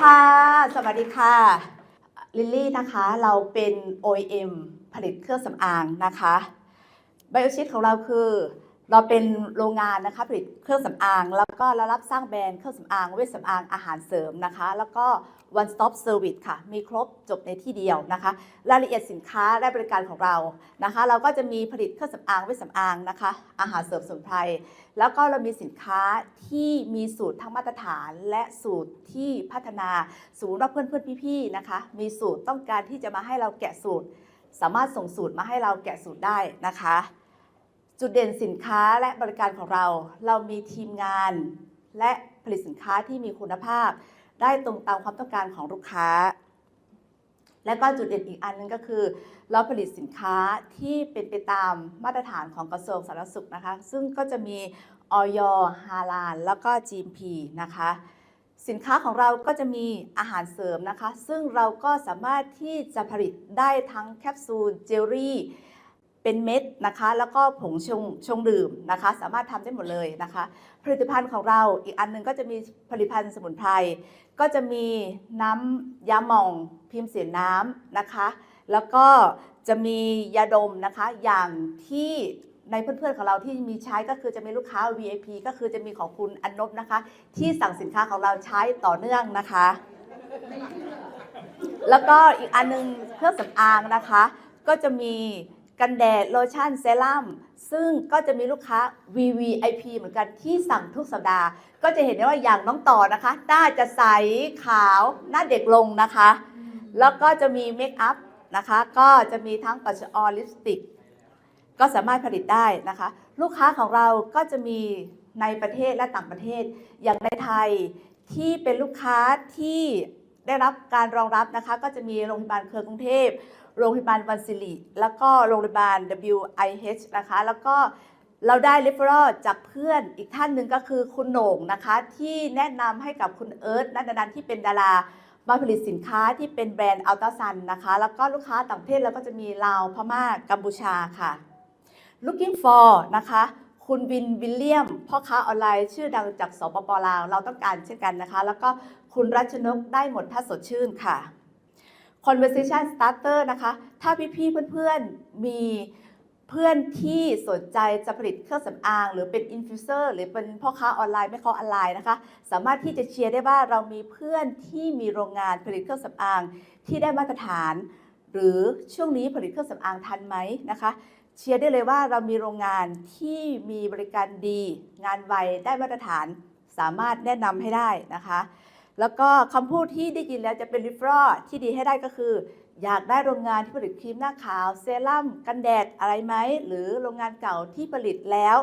ค่ะ สวัสดีค่ะ ลิลลี่นะคะ เราเป็น OEM ผลิตเครื่องสำอางนะคะ ไบโอชิตของเราคือ เราเป็นโรงงานนะคะผลิตเครื่องสำอาง แล้วก็เรารับสร้างแบรนด์เครื่องสำอางเวชสำอางอาหารเสริมนะคะ แล้วก็ one stop service ค่ะ มีครบจบในที่เดียวนะคะ รายละเอียดสินค้าและบริการของเรานะคะ เราก็จะมีผลิตเครื่องสำอางเวชสำอางนะคะ อาหารเสริมสมุนไพรแล้วก็เรามีสินค้าที่มีสูตรทั้งมาตรฐาน และสูตรที่พัฒนาสูตรว่าเพื่อนเพื่อนๆพี่ๆนะคะ มีสูตรต้องการที่จะมาให้เราแกะสูตร สามารถส่งสูตรมาให้เราแกะสูตรได้นะคะ จุดเด่นสินค้าและบริการของเรา เรามีทีมงาน และผลิตสินค้าที่มีคุณภาพ ได้ตรงตามความต้องการของลูกค้า และก็จุดเด่นอีกอันนึงก็คือ เราผลิตสินค้าที่เป็นไปตามมาตรฐานของกระทรวงสาธารณสุขนะคะ ซึ่งก็จะมีออยฮาลาลแล้วก็ GMP นะคะ สินค้าของเราก็จะมีอาหารเสริมนะคะ ซึ่งเราก็สามารถที่จะผลิตได้ทั้งแคปซูลเจลลี่ เป็นเม็ดนะคะ แล้วก็ผงชงชงดื่มนะคะ สามารถทำได้หมดเลยนะคะ ผลิตภัณฑ์ของเราอีกอันหนึงก็จะมีผลิตภัณฑ์สมุนไพรก็จะมีน้ำยาหม่องพิมพ์เสียน้ำนะคะ แล้วก็จะมียาดมนะคะอย่างที่ในเพื่อนๆของเราที่มีใช้ก็คือจะมีลูกค้า VIP ก็คือจะมีของคุณอนนบนะคะ ที่สั่งสินค้าของเราใช้ต่อเนื่องนะคะ แล้วก็อีกอันนึงเครื่องสำอางนะคะ ก็จะมี กันแดดโลชั่นเซรั่มซึ่งก็จะมีลูกค้า VVIP เหมือนกันที่สั่งทุกสัปดาห์ ก็จะเห็นได้ว่าอย่างน้องต่อนะคะหน้าจะใสขาวหน้าเด็กลงนะคะ แล้วก็จะมีเมคอัพนะคะ ก็จะมีทั้งปัชออลิปสติก ก็สามารถผลิตได้นะคะ ลูกค้าของเราก็จะมีในประเทศและต่างประเทศอย่างในไทยที่เป็นลูกค้าที่ ได้รับการรองรับนะคะก็จะมีโรงพยาบาลเครือกรุงเทพ โรงพยาบาลวันศิริแล้วก็โรงพยาบาล WIH นะคะ แล้วก็เราได้ referral จากเพื่อนอีกท่านหนึ่งก็คือคุณโหน่งนะคะ ที่แนะนำให้กับคุณเอิร์ธนันนันที่เป็นดารามาผลิตสินค้าที่เป็นแบรนด์อัลตาซันนะคะ แล้วก็ลูกค้าต่างประเทศเราก็จะมีลาวพม่ากัมพูชาค่ะ looking for นะคะ คุณวินวิลเลียมพ่อค้าออนไลน์ ชื่อดังจากสปปลาว เราต้องการเช่นกันนะคะ แล้วก็คุณรัชนกได้หมดถ้าสดชื่นค่ะ conversation starter นะคะ ถ้าพี่ๆเพื่อนๆมีเพื่อนที่สนใจจะผลิตเครื่องสำอาง หรือเป็นอินฟิวเซอร์หรือเป็นพ่อค้าออนไลน์ไม่ค้าออนไลน์นะคะ สามารถที่จะเชียร์ได้ว่าเรามีเพื่อนที่มีโรงงานผลิตเครื่องสำอางที่ได้มาตรฐาน หรือช่วงนี้ผลิตเครื่องสำอางทันไหมนะคะ เชียร์ได้เลยว่าเรามีโรงงานที่มีบริการดี งานไวได้มาตรฐานสามารถแนะนำให้ได้นะคะ แล้วก็คำพูดที่ได้ยินแล้วจะเป็นริฟรอที่ดีให้ได้ก็คือ อยากได้โรงงานที่ผลิตครีมหน้าขาวเซรั่มกันแดดอะไรไหม หรือโรงงานเก่าที่ผลิตแล้ว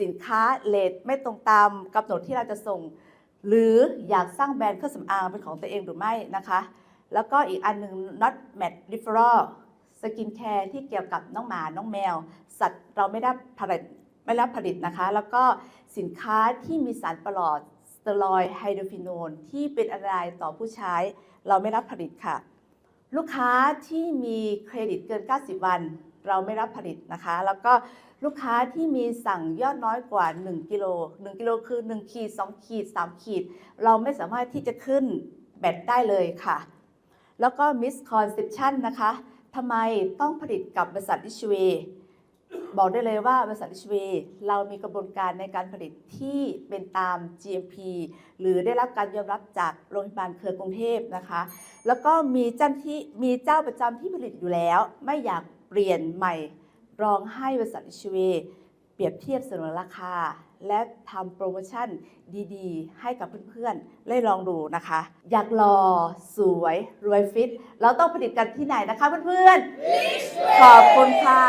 สินค้าเลทไม่ตรงตามกำหนดที่เราจะส่ง หรืออยากสร้างแบรนด์เครื่องสำอางเป็นของตัวเองหรือไม่นะคะ แล้วก็อีกอันหนึ่ง not match referral สกินแคร์ที่เกี่ยวกับน้องหมา น้องแมว สัตว์เราไม่ได้ผลิตไม่รับผลิตนะคะ แล้วก็สินค้าที่มีสารประหลอดสเตียรอยไฮโดรฟิโนนที่เป็นอันตรายต่อผู้ใช้ เราไม่รับผลิตค่ะ ลูกค้าที่มีเครดิตเกิน 90 วัน เราไม่รับผลิตนะคะ แล้วก็ลูกค้าที่มีสั่งยอดน้อยกว่า 1กิโล1กิโลคือ 1 ขีด 2 ขีด 3 ขีด เราไม่สามารถที่จะขึ้นแบตได้เลยค่ะ แล้วก็ misconception นะคะ ทำไมต้องผลิตกับบริษัทดิชเวบอกได้เลยว่าบริษัทดิชเวเรามีกระบวนการในการผลิตที่เป็นตาม GMP หรือได้รับการยอมรับจากโรงพยาบาลเครือกรุงเทพนะคะ แล้วก็มีเจ้าที่มีเจ้าประจำที่ผลิตอยู่แล้ว ไม่อยากเปลี่ยนใหม่ รองให้บริษัทดิชเวเปรียบเทียบเสนอราคา และทำโปรโมชั่นดีๆ ให้กับเพื่อนๆได้ลองดูนะคะ อยากรอสวย รวยฟิต เราต้องผลิตกันที่ไหนนะคะเพื่อนๆ ขอบคุณค่ะ